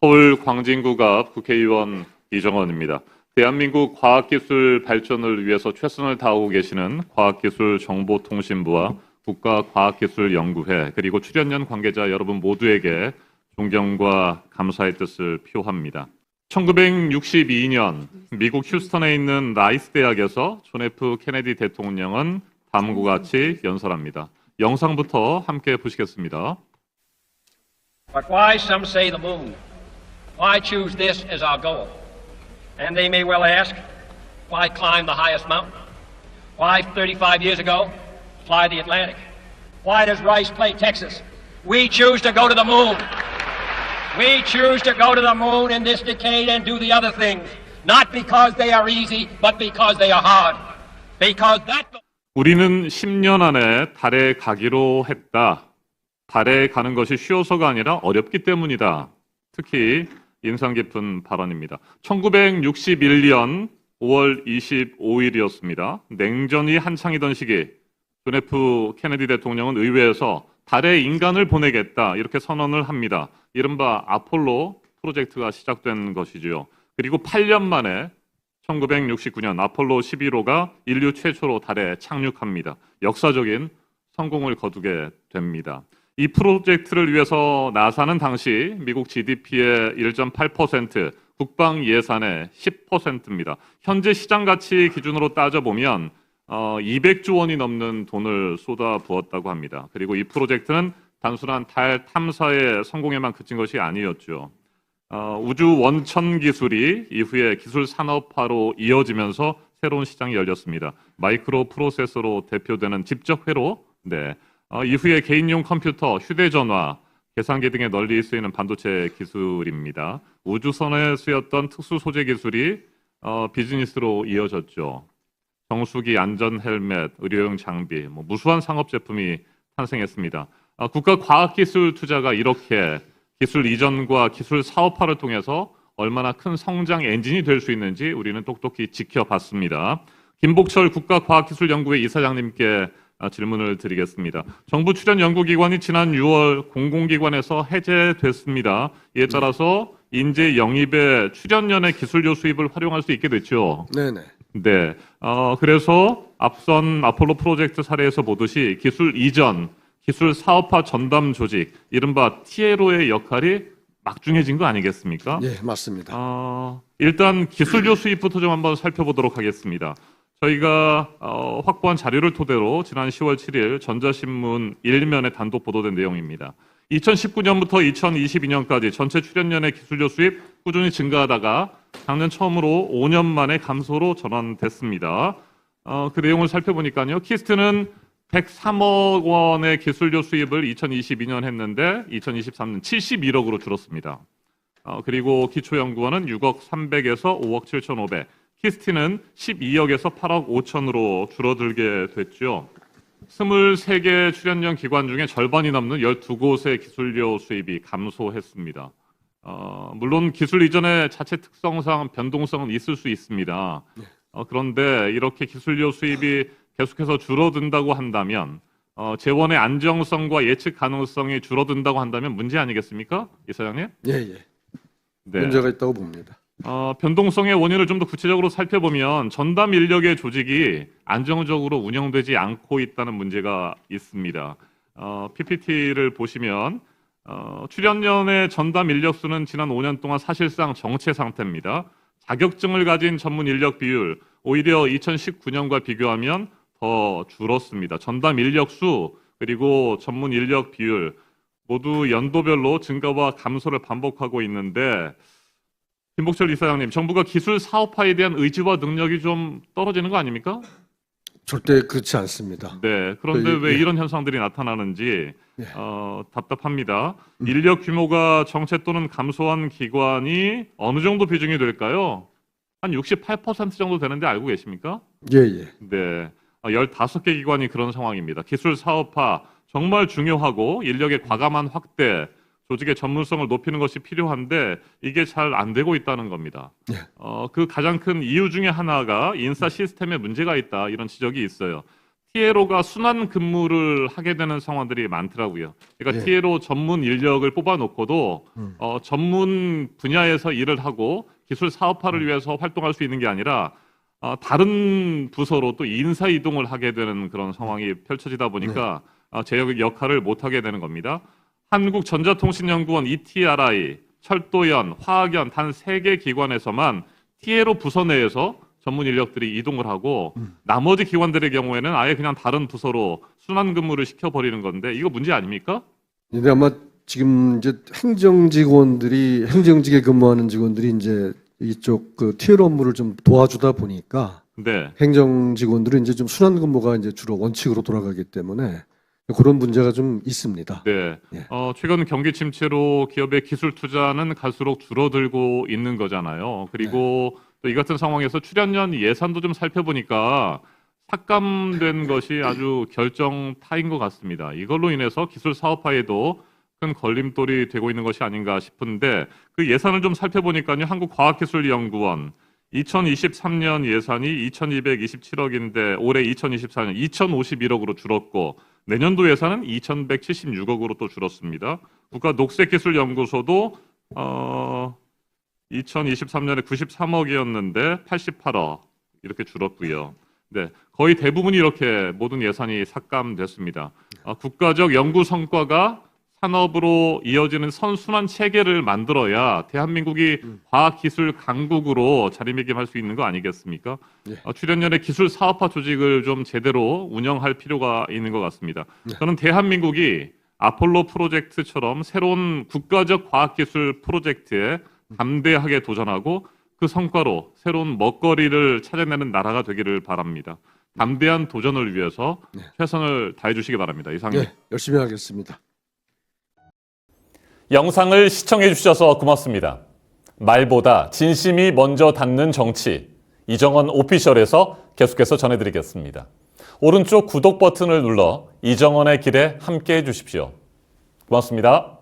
서울 광진구갑 국회의원 이정원입니다. 대한민국 과학기술 발전을 위해서 최선을 다하고 계시는 과학기술정보통신부와 국가과학기술연구회 그리고 출연연 관계자 여러분 모두에게 존경과 감사의 뜻을 표합니다. 1962년 미국 휴스턴에 있는 라이스 대학에서 존 F 케네디 대통령은 다음과 같이 연설합니다. 영상부터 함께 보시겠습니다. But why, some say, the moon? Why choose this as our goal? And they may well ask, why climb the highest mountain? Why, 35 years ago, fly the Atlantic? Why does Rice play Texas? We choose to go to the moon. We choose to go to the moon in this decade and do the other things, not because they are easy, but because they are hard. Because that. 우리는 10년 안에 달에 가기로 했다. 달에 가는 것이 쉬워서가 아니라 어렵기 때문이다. 특히 인상 깊은 발언입니다. 1961년 5월 25일이었습니다. 냉전이 한창이던 시기 존 F 케네디 대통령은 의회에서 달에 인간을 보내겠다 이렇게 선언을 합니다. 이른바 아폴로 프로젝트가 시작된 것이지요. 그리고 8년 만에 1969년 아폴로 11호가 인류 최초로 달에 착륙합니다. 역사적인 성공을 거두게 됩니다. 이 프로젝트를 위해서 나사는 당시 미국 GDP의 1.8%, 국방 예산의 10%입니다. 현재 시장 가치 기준으로 따져보면 어, 200조 원이 넘는 돈을 쏟아 부었다고 합니다. 그리고 이 프로젝트는 단순한 달 탐사의 성공에만 그친 것이 아니었죠. 어, 우주 원천 기술이 이후에 기술 산업화로 이어지면서 새로운 시장이 열렸습니다. 마이크로 프로세서로 대표되는 집적 회로, 네. 어, 이후에 개인용 컴퓨터, 휴대전화, 계산기 등에 널리 쓰이는 반도체 기술입니다. 우주선에 쓰였던 특수 소재 기술이 어, 비즈니스로 이어졌죠. 정수기, 안전 헬멧, 의료용 장비, 뭐 무수한 상업 제품이 탄생했습니다. 아, 국가 과학기술 투자가 이렇게 기술 이전과 기술 사업화를 통해서 얼마나 큰 성장 엔진이 될 수 있는지 우리는 똑똑히 지켜봤습니다. 김복철 국가과학기술연구회 이사장님께 아, 질문을 드리겠습니다. 정부 출연 연구기관이 지난 6월 공공기관에서 해제됐습니다. 이에 따라서 인재 영입에 출연연의 기술료 수입을 활용할 수 있게 됐죠. 네네. 네. 어, 그래서 앞선 아폴로 프로젝트 사례에서 보듯이 기술 이전, 기술 사업화 전담 조직, 이른바 TLO의 역할이 막중해진 거 아니겠습니까? 예, 맞습니다. 어, 일단 기술료 수입부터 좀 한번 살펴보도록 하겠습니다. 저희가 어, 확보한 자료를 토대로 지난 10월 7일 전자신문 1면에 단독 보도된 내용입니다. 2019년부터 2022년까지 전체 출연연의 기술료 수입 꾸준히 증가하다가 작년 처음으로 5년 만에 감소로 전환됐습니다. 어, 그 내용을 살펴보니까요. 키스트는 103억 원의 기술료 수입을 2022년 했는데 2023년 71억으로 줄었습니다. 어, 그리고 기초연구원은 6억 300에서 5억 7,500, 키스티는 12억에서 8억 5천으로 줄어들게 됐죠. 23개 출연연 기관 중에 절반이 넘는 12곳의 기술료 수입이 감소했습니다. 어, 물론 기술 이전의 자체 특성상 변동성은 있을 수 있습니다. 어, 그런데 이렇게 기술료 수입이 계속해서 줄어든다고 한다면 어, 재원의 안정성과 예측 가능성이 줄어든다고 한다면 문제 아니겠습니까, 이사장님? 예, 예. 네. 문제가 있다고 봅니다. 어, 변동성의 원인을 좀 더 구체적으로 살펴보면 전담 인력의 조직이 안정적으로 운영되지 않고 있다는 문제가 있습니다. 어, PPT를 보시면 어, 출연연의 전담 인력 수는 지난 5년 동안 사실상 정체 상태입니다. 자격증을 가진 전문 인력 비율 오히려 2019년과 비교하면 더 줄었습니다. 전담 인력 수 그리고 전문 인력 비율 모두 연도별로 증가와 감소를 반복하고 있는데 김복철 이사장님, 정부가 기술 사업화에 대한 의지와 능력이 좀 떨어지는 거 아닙니까? 절대 그렇지 않습니다. 네. 그런데 그, 왜 예. 이런 현상들이 나타나는지 예. 어, 답답합니다. 인력 규모가 정체 또는 감소한 기관이 어느 정도 비중이 될까요? 한 68% 정도 되는데 알고 계십니까? 예, 예. 네. 아, 15개 기관이 그런 상황입니다. 기술 사업화 정말 중요하고 인력의 과감한 확대, 조직의 전문성을 높이는 것이 필요한데 이게 잘 안 되고 있다는 겁니다. 예. 어, 그 가장 큰 이유 중에 하나가 인사 시스템에 문제가 있다 이런 지적이 있어요. TLO가 순환 근무를 하게 되는 상황들이 많더라고요. 그러니까 예. TLO 전문 인력을 뽑아놓고도 음. 어, 전문 분야에서 일을 하고 기술 사업화를 위해서 활동할 수 있는 게 아니라 어, 다른 부서로 또 인사 이동을 하게 되는 그런 상황이 펼쳐지다 보니까 어, 제 역- 역할을 못 하게 되는 겁니다. 한국전자통신연구원 ETRI, 철도연, 화학연 단 세 개 기관에서만 TLO 부서 내에서 전문 인력들이 이동을 하고 나머지 기관들의 경우에는 아예 그냥 다른 부서로 순환 근무를 시켜 버리는 건데 이거 문제 아닙니까? 근데 아마 지금 이제 행정 직원들이 행정직에 근무하는 직원들이 이제 이쪽 그 TL 업무를 좀 도와주다 보니까 네. 행정 직원들은 이제 좀 순환 근무가 이제 주로 원칙으로 돌아가기 때문에 그런 문제가 좀 있습니다. 네. 예. 어, 최근 경기 침체로 기업의 기술 투자는 갈수록 줄어들고 있는 거잖아요. 그리고 네. 또이 같은 상황에서 출연연 예산도 좀 살펴보니까 삭감된 것이 아주 결정 타인 것 같습니다. 이걸로 인해서 기술 사업화에도 큰 걸림돌이 되고 있는 것이 아닌가 싶은데 그 예산을 좀 살펴보니까요. 한국과학기술연구원 2023년 예산이 2227억인데 올해 2024년 2051억으로 줄었고 내년도 예산은 2176억으로 또 줄었습니다. 국가 녹색기술연구소도 어 2023년에 93억이었는데 88억 이렇게 줄었고요. 네, 거의 대부분이 이렇게 모든 예산이 삭감됐습니다. 아, 국가적 연구 성과가 산업으로 이어지는 선순환 체계를 만들어야 대한민국이 과학기술 강국으로 자리매김할 수 있는 거 아니겠습니까? 예. 어, 출연연의 기술 사업화 조직을 좀 제대로 운영할 필요가 있는 것 같습니다. 저는 대한민국이 아폴로 프로젝트처럼 새로운 국가적 과학기술 프로젝트에 담대하게 도전하고 그 성과로 새로운 먹거리를 찾아내는 나라가 되기를 바랍니다. 담대한 도전을 위해서 최선을 다해 주시기 바랍니다. 이상입니다. 네, 열심히 하겠습니다. 영상을 시청해 주셔서 고맙습니다. 말보다 진심이 먼저 닿는 정치 이정원 오피셜에서 계속해서 전해드리겠습니다. 오른쪽 구독 버튼을 눌러 이정원의 길에 함께 해 주십시오. 고맙습니다.